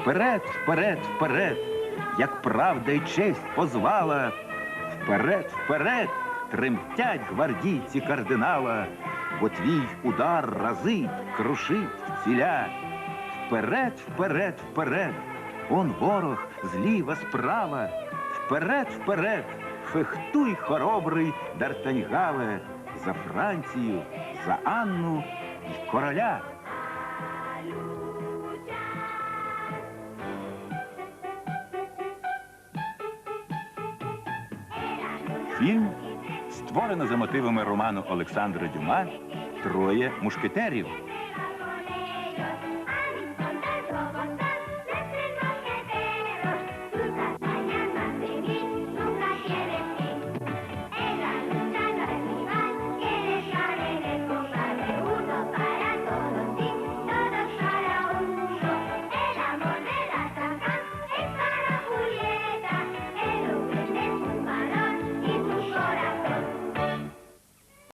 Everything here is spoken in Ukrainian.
Вперед, вперед, вперед, як правда й честь позвала. Вперед, вперед, тремтять гвардійці кардинала, бо твій удар разить, крушить ціля. Вперед, вперед, вперед, он ворог зліва, справа. Вперед, вперед, фехтуй хоробрий Дартаньгаве за Францію, за Анну і короля. Фільм створено за мотивами роману Олександра Дюма Троє мушкетерів.